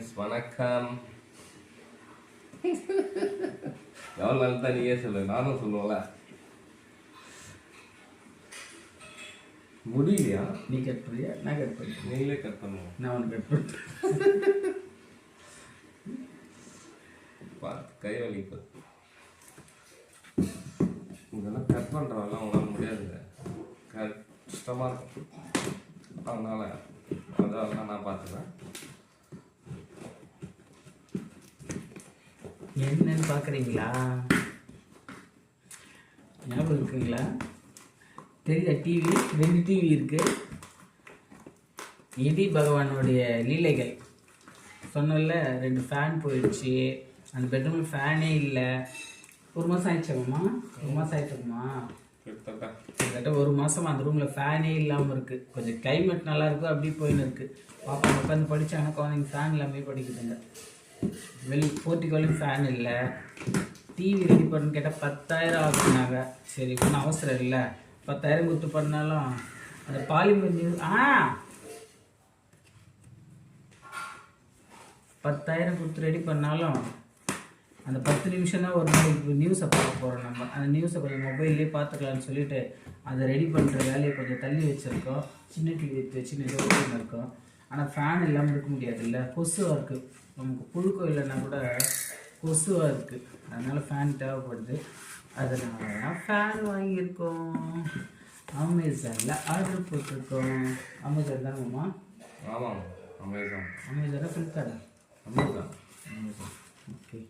Friends வணக்கம். எவ்வளோ நாள் தான் நீயே சொல்லு நானும் சொல்லுவேன்ல. முடியலையா? நீ கட் பண்ணியா? நான் கட் பண்ணிட்டேன். நீங்களே கட் பண்ணுவோம் நான் ஒன்று கட் பண்ணிட்டேன் பார்த்து கை வலிக்குது இதெல்லாம் கட் பண்ணுறவெல்லாம் உங்களால் முடியாதுங்க. கஷ்டமாக இருக்கும் அதனால் அதெல்லாம் நான் பார்த்துக்கிறேன். என்னன்னு பார்க்குறீங்களா ஞாபகம் இருக்குங்களா? தெரியல டிவி ரெண்டு டிவி இருக்கு. இடி பகவானுடைய லீலைகள். சொன்னல ரெண்டு ஃபேன் போயிடுச்சு. அந்த பெட்ரூமில் ஃபேனே இல்லை. ஒரு மாதம் ஆயிடுச்சாம்மா ஒரு மாதம் ஆயிடுச்சும்மா கிட்டத்தட்ட ஒரு மாதம் அந்த ரூமில் ஃபேனே இல்லாமல் இருக்குது கொஞ்சம் கிளைமேட் நல்லா இருக்கும் அப்படியே போயின்னு இருக்குது பாப்பா உட்காந்து படித்தாங்கன்னா குழந்தைங்க ஃபேன் இல்லாமல் படிக்குதுங்க. வெளி போர்ட்டிக்கோலையும் ஃபேன் இல்லை. டிவி ரெடி பண்ணு கேட்டால் பத்தாயிரம் ஆகுனாங்க சரி ஒன்றும் அவசரம் இல்லை. பத்தாயிரம் கொடுத்து பண்ணாலும் அந்த பாலிமர் நியூஸ் ஆ! பத்தாயிரம் கொடுத்து ரெடி பண்ணாலும் அந்த பத்து நிமிஷம் தான் ஒரு நாளைக்கு நியூஸை பார்க்க போகிறோம் நம்ம. அந்த நியூஸை கொஞ்சம் மொபைல்லே பார்த்துக்கலாம்னு சொல்லிட்டு அதை ரெடி பண்ணுற வேலையை கொஞ்சம் தள்ளி வச்சுருக்கோம். சின்ன டிவி எடுத்து வச்சு நிறுவனம் இருக்கோம். ஆனால் ஃபேன் இல்லாமல் இருக்க முடியாதுல்ல. கொசுவாக இருக்குது நமக்கு புழுக்கம் இல்லைன்னா கூட கொசுவாக இருக்குது அதனால் ஃபேன் தேவைப்படுது. அதனால தான் ஃபேன் வாங்கியிருக்கோம். அமேசானில் ஆர்டர் போட்டிருக்கோம். அமேசான் தானேம்மா ஆமாம் அமேசான் அமேசானா ஃப்ளிப்கார்ட்டா Amazon Amazon okay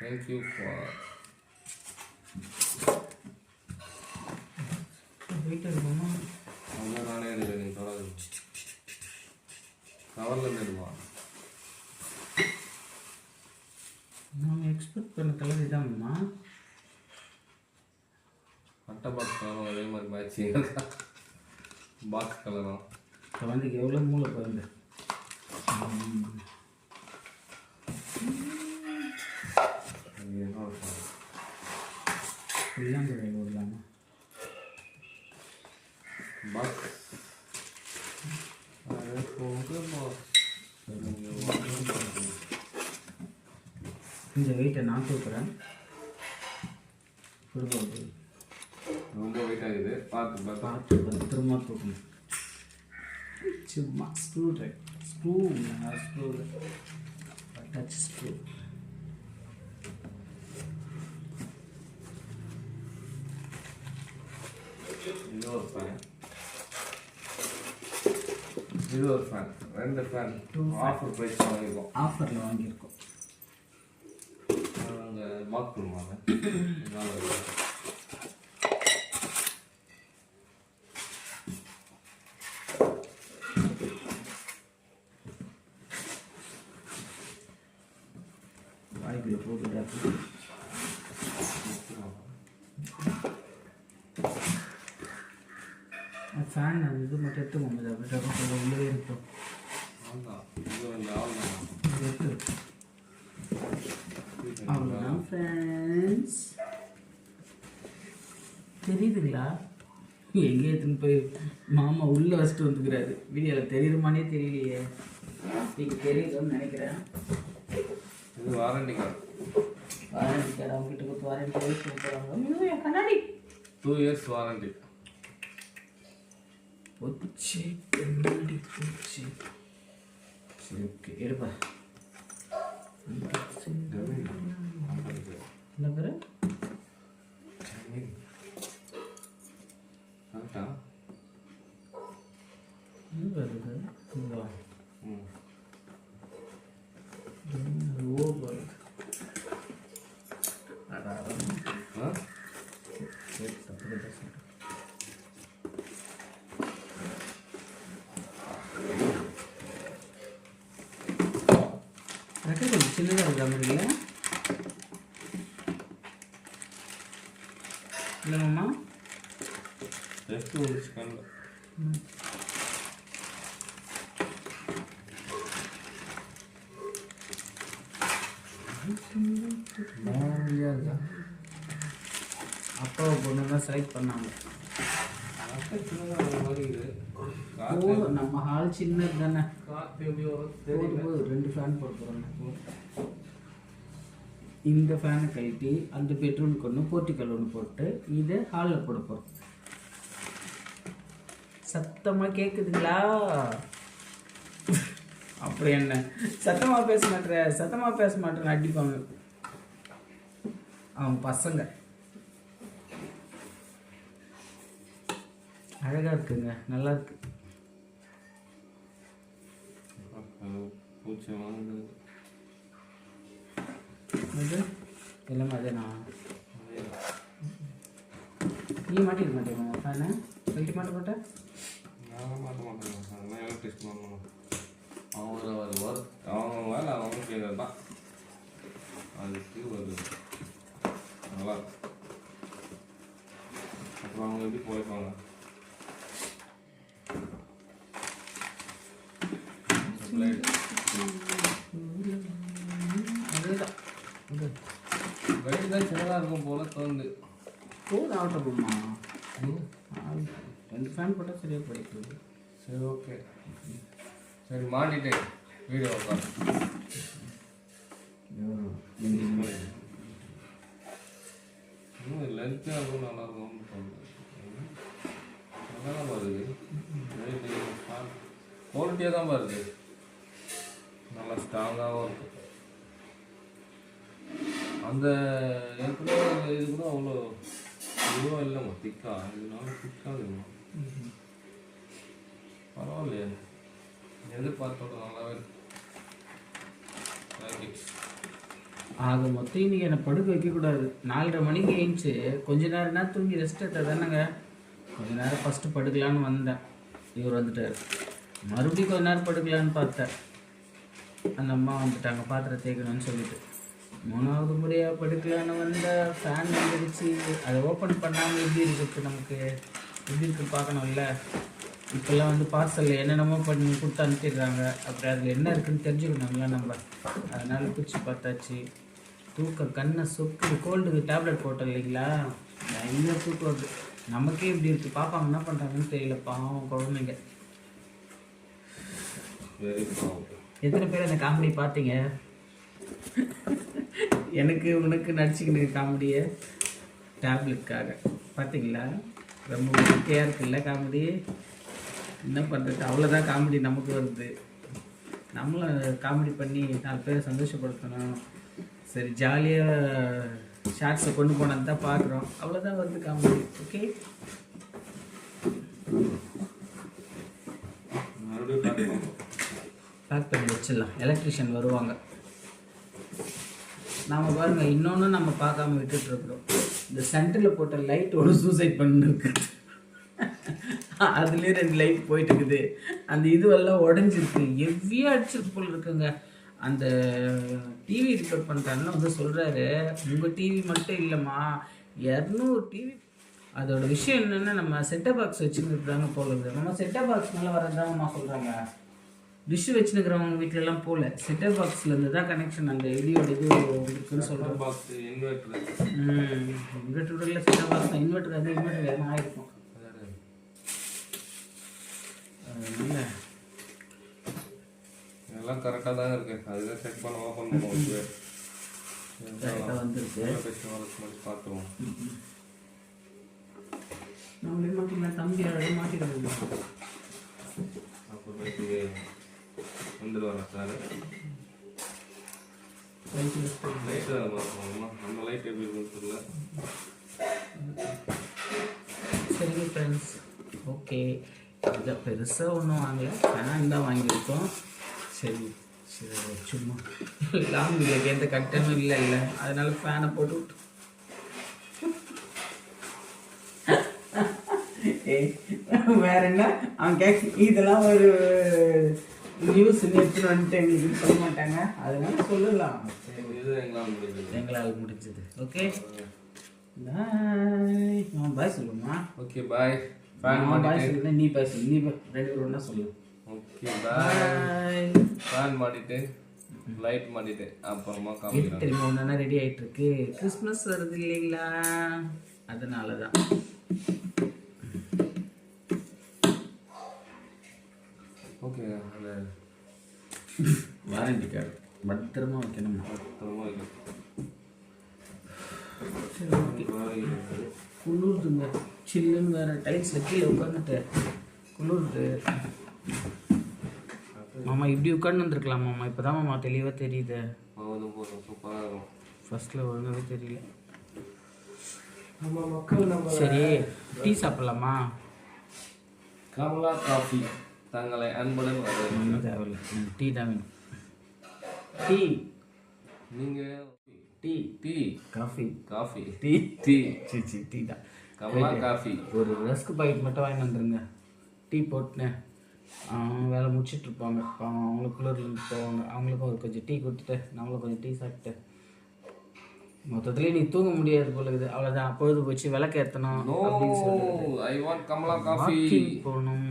thank you for வெயிட்டாக இருக்குமா அவங்க நானே எடுக்கிறேன் நீ தொடாது கவரில் இருந்து நான் எக்ஸ்பெக்ட் பண்ண கலர் இதாங்கம்மா அட்டை பாக்ஸ் கலரும் அதே மாதிரி மேட்சிங் பாக்ஸ் கலரும். குழந்தைக்கு எவ்வளோ மூளை இருக்கும் புல்லாங்குழல் விடலாமா பாக்ஸ் அது போக இந்த வெயிட்டை நான் தூக்குறேன் கொடுக்க ரொம்ப வெயிட் ஆகுது பார்த்து பார்த்து பத்திரமா தூக்கணும் சும்மா screw try screw screw touch screw ஒரு ஃபேன் இது ஒரு ஃபேன் ரெண்டு ஃபேன் ஆஃபர் ப்ரைஸ் வாங்கியிருக்கோம். ஆஃபரில் வாங்கியிருக்கோம். அங்கே மார்க் பண்ணுவாங்க வாய்க்குள்ள போட்டு ஃபேன் அந்த இது மட்டும் எடுத்து போகும்போது அப்படி கொஞ்சம் உள்ளே அவ்வளோதான் ஃப்ரெண்ட்ஸ் தெரியுதுங்களா? எங்கே எடுத்துன்னு போய் மாமா உள்ளே வச்சுட்டு வந்துக்கிறாரு. வீடியோவில் தெரியுமானே தெரியலையே. நீங்கள் தெரியுதுன்னு நினைக்கிறேன். இது வாரண்டி கார்டு வாரண்டி கார்டு அவங்ககிட்ட கொடுத்து வாரண்டி வெயிட் கண்ணாடி. டூ இயர்ஸ் வாரண்டி போச்சு கண்ணாடி போச்சு. சரி ஓகே எடுப்பா. என்ன பேர்? கரெக்டா இது? இந்தா. ம் ஓ வருது அதான் ஆ சரி தப்பு தான் சொல்கிறேன் ரெக்கை கொஞ்சம் சின்னதாக இருக்கிற மாதிரி இல்லை இல்லைங்கம்மா ஜஸ்ட் ஒரு இருக்கா அப்பாவை பொண்ணு தான் செலக்ட் பண்ணாங்க சின்னதாக போதும். நம்ம ஹால் சின்னது தானே. காற்று எப்படி வரும்? போதும் தெரியல. போதும். ரெண்டு ஃபேன் போட போகிறோம் இந்த ஃபேனை கழட்டி அந்த பெட்ரூமுக்கு ஒன்று போர்ட்டிக்கல் ஒன்று போட்டு இதை ஹாலில் போட போகிறோம் சத்தமாக கேட்குதுங்களா அப்படி என்ன? சத்தமாக பேச மாட்டேற சத்தமாக பேச மாட்டேன்னு அடிப்பாங்க அவங்க பசங்க. அழகாக இருக்குங்க. நல்லா இருக்கு. பூச்சி வாங்குது இது எல்லாமே அதே நான் நீ மாட்டிக்க மாட்டேங்க ஃபேனு கழட்டி மாட்ட மாட்டேன் நான் மாட்ட மாட்டேங்க அதெல்லாம் எலக்ட்ரிஷன் பண்ணணும் அவங்க ஒரு ஒர்க் அவங்க வேலை அவங்க செய்கிறது தான். அதுக்கு ஒரு நல்லா. அப்புறம் அவங்க எப்படி போய்ப்பாங்க லைட் அதே தான் இது லைட் தான் சின்னதாக இருக்கும் போல தோணுது போதும் ஆகட்டும்மா ரெண்டு ஃபேன் போட்டால் சரியாக போயிட்டு சரி ஓகே சரி மாட்டிட்டேன் வீடியோ உட்காந்து இன்னும் லென்த்தாக இருக்கும் நல்லா இருக்கும்னு தோணுது. நல்லா தான் வருது குவாலிட்டியாக தான் வருது நல்லா ஸ்ட்ராங்காகவும் இருக்கும் அந்த ஏற்கனவே இது கூட அவ்வளோ இதுவும் இல்லைம்மா திக்கா? இதனால திக்காக இருக்குமா பரவாயில்லையே. எதிர்பார்த்தோட நல்லாவே இருக்கு. ஆக மொத்தம் இன்னைக்கு என்னை படுக்க வைக்கக்கூடாது நாலரை மணிக்கு ஏஞ்சி கொஞ்ச நேரம்னா தூங்கி ரெஸ்ட் எடுத்தா தானேங்க? கொஞ்ச நேரம் ஃபஸ்ட்டு படுக்கலான்னு வந்தேன். இவர் வந்துட்டார். மறுபடியும் கொஞ்ச நேரம் படுக்கலான்னு பார்த்தேன். அந்த அம்மா வந்துட்டாங்க பாத்திரம் தேய்க்கணும்னு சொல்லிட்டு. மூணாவது முறையாக படுக்கலான்னு வந்த ஃபேன் வந்துடுச்சு அதை ஓப்பன் பண்ணாமல் எப்படி இருக்குது நமக்கு? எப்படி இருக்கு பார்க்கணும்ல. இப்போல்லாம் வந்து பார்சலில் என்னென்னமோ பண்ணி கொடுத்து அனுப்பிடுறாங்க. அப்படி அதில் என்ன இருக்குன்னு தெரிஞ்சுக்கணும்ல நம்ம. அதனால் பிடிச்சி பார்த்தாச்சு. தூக்க கண்ணை சொக்கு கோல்டுக்கு டேப்லெட் போட்டோம் இல்லைங்களா? பயங்கர தூக்கம் வருது. நமக்கே இப்படி இருக்குது பாப்பாங்க என்ன பண்ணுறாங்கன்னு தெரியல. பாவம் குழந்தைங்க. வெரி. எத்தனை பேர் அந்த காமெடி பார்த்தீங்க? எனக்கு உனக்கு நடிச்சுக்கிட்டு காமெடியை டேப்லெட்காக பார்த்தீங்களா? ரொம்ப முக்கியம் இருக்குல்ல காமெடி என்ன பண்ணுறது அவ்வளோதான் காமெடி நமக்கு வருது. நம்மளும் காமெடி பண்ணி நாலு பேரை சந்தோஷப்படுத்தணும். சரி ஜாலியாக ஷார்ட்ஸை கொண்டு போனது தான் பார்க்குறோம். அவ்வளோதான் வருது காமெடி ஓகே மறுபடியும் பார்க்கலாம். பேக் பண்ணி வச்சிடலாம். எலக்ட்ரிஷியன் வருவாங்க. நாம் பாருங்கள் இன்னொன்று நம்ம பார்க்காம விட்டுட்ருக்குறோம் இந்த சென்டரில் போட்ட லைட் ஒரு சூசைட் பண்ணிருக்கு அதுலேயே ரெண்டு லைட் போயிட்டு இருக்குது அந்த இதுவெல்லாம் உடஞ்சிருக்கு. எவ்வியாக அடிச்சிருக்கு போல் இருக்குங்க. அந்த டிவி ரிப்பேர் பண்ணுறாருன்னு வந்து சொல்கிறாரு உங்கள் டிவி மட்டும் இல்லைம்மா இரநூறு டிவி அதோட விஷயம் என்னென்னா நம்ம செட்டப் பாக்ஸ் வச்சுருந்துருக்காங்க போல இருக்குது நம்ம செட்டப் பாக்ஸ் மேலே வரதாங்கம்மா சொல்கிறாங்க டிஷ் வச்சுருக்கிறவங்க வீட்டிலலாம் போகல செட்டப் பாக்ஸ்லேருந்து தான் கனெக்ஷன் அந்த இடியோட இது இருக்குன்னு box, inverter. இன்வெர்டர் இல்லை செட்டப் பாக்ஸ் தான். இன்வெர்டர் அது இன்வெர்டர் வேறு. அதனால எல்லாம் கரெக்டாக தான் இருக்கு. அதுதான் செக் பண்ண ஓப்பன் பண்ணுவோம் கரெக்டாக வந்திருக்கு. பார்த்துருவோம். நம்மளே தம்பி அழகாக மாட்டிக்கிறது அப்புறமேட்டு வந்துடுவாங்க சார். லைட்டு நம்ம லைட் எப்படி இருக்குன்னு தெரியல. சரிங்க ஃப்ரெண்ட்ஸ் ஓகே இதை பெருசாக ஒன்றும் வாங்கல. ஃபேன் தான் வாங்கியிருக்கோம். சரி சரி சும்மா. லாங் வீடியோக்கு எந்த கட்டணும் இல்லை இல்லை. அதனால ஃபேனை போட்டு விட்டு. வேற என்ன? அவன் கேட்க இதெல்லாம் ஒரு நியூஸ் எடுத்துட்டு வந்துட்டு எங்களுக்கு சொல்ல மாட்டாங்க. அதனால சொல்லலாம். எங்களால் முடிஞ்சது. எங்களால் முடிஞ்சது. ஓகே பாய் நான் பாய் சொல்லுமா? ஓகே பாய் பாய் சொல்லுங்க நீ பாய் சொல்லு. நீ. ரெண்டு பேரும் சொல்லு. ஓகே பாய் ஃபேன் மாட்டிட்டு லைட் மாட்டிட்டு அப்புறமா காமிக்கிறேன் தெரியுமா ஒன்றா ரெடி ஆயிட்டு இருக்கு? கிறிஸ்மஸ் வருது இல்லைங்களா? அதனால தான் வாரண்டி கார்டு பத்திரமா பத்திரமா வைக்கணும். சரி குளிருதுங்க சில்லுன்னு வேறு டைல்ஸில் கீழே உட்காந்துட்டு குளிருது மாமா இப்படி உட்காந்து வந்துருக்கலாம் மாமா இப்போ தான் மாமா தெளிவாக தெரியுது போதும் போதும் சூப்பராக இருக்கும் ஃபர்ஸ்ட்டில் ஒழுங்காவே தெரியல சரி டீ சாப்பிட்லாமா? கமலா காஃபி. தங்களை அன்புடன் வரவேற்கிறேன். டீ தான் டீ. நீங்க tea. Tea. Coffee. Coffee. Tea. Tea. C C tea தான். கமலா காஃபி. ஒரு ரஸ்க் பாக்கெட் மட்டும் வாங்கி வந்துருங்க. டீ போட்டுனேன் வேலை முடிச்சிட்டு இருப்பாங்க. அவங்களுக்கு குளிர்லேருந்து போவாங்க. அவங்களுக்கும் ஒரு கொஞ்சம் டீ கொடுத்துட்டு நம்மளும் கொஞ்சம் டீ சாப்பிட்டு. மொத்தத்துலேயே நீ தூங்க முடியாது போல இருக்குது. அவ்வளோதான் பொழுது போச்சு. விளக்கு ஏற்றணும் ஐ வாண்ட் கமலா காஃபி. போகணும்.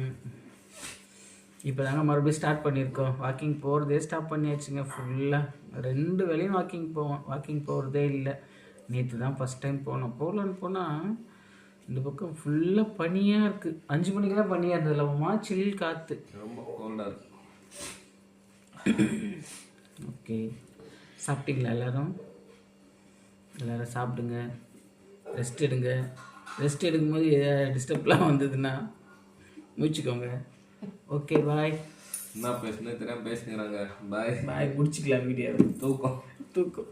இப்போ தாங்க மறுபடியும் ஸ்டார்ட் பண்ணியிருக்கோம். வாக்கிங் போகிறதே ஸ்டாப் பண்ணியாச்சுங்க. ஃபுல்லாக ரெண்டு வேலையும் வாக்கிங் போவோம் வாக்கிங் போகிறதே இல்லை. நேற்று தான் ஃபஸ்ட் டைம் போனோம். போகலான்னு போனால் இந்த பக்கம் ஃபுல்லாக பனியாக இருக்குது அஞ்சு மணிக்கெல்லாம் பனியாக இருந்தது. இல்லாமமா சில் காற்று ரொம்ப கோல்டா இருக்கு. ஓகே சாப்பிட்டீங்களா எல்லாரும்? எல்லாரும் சாப்பிடுங்க. ரெஸ்ட் எடுங்க. ரெஸ்ட் எடுக்கும்போது டிஸ்டர்ப்லாம் வந்ததுன்னா முடிச்சுக்கோங்க ஓகே பாய் என்ன பேசுனே தெரியாம பேசுங்கிறாங்க பாய் பாய் முடிச்சுக்கலாம் வீடியோ தூக்கம். தூக்கம்.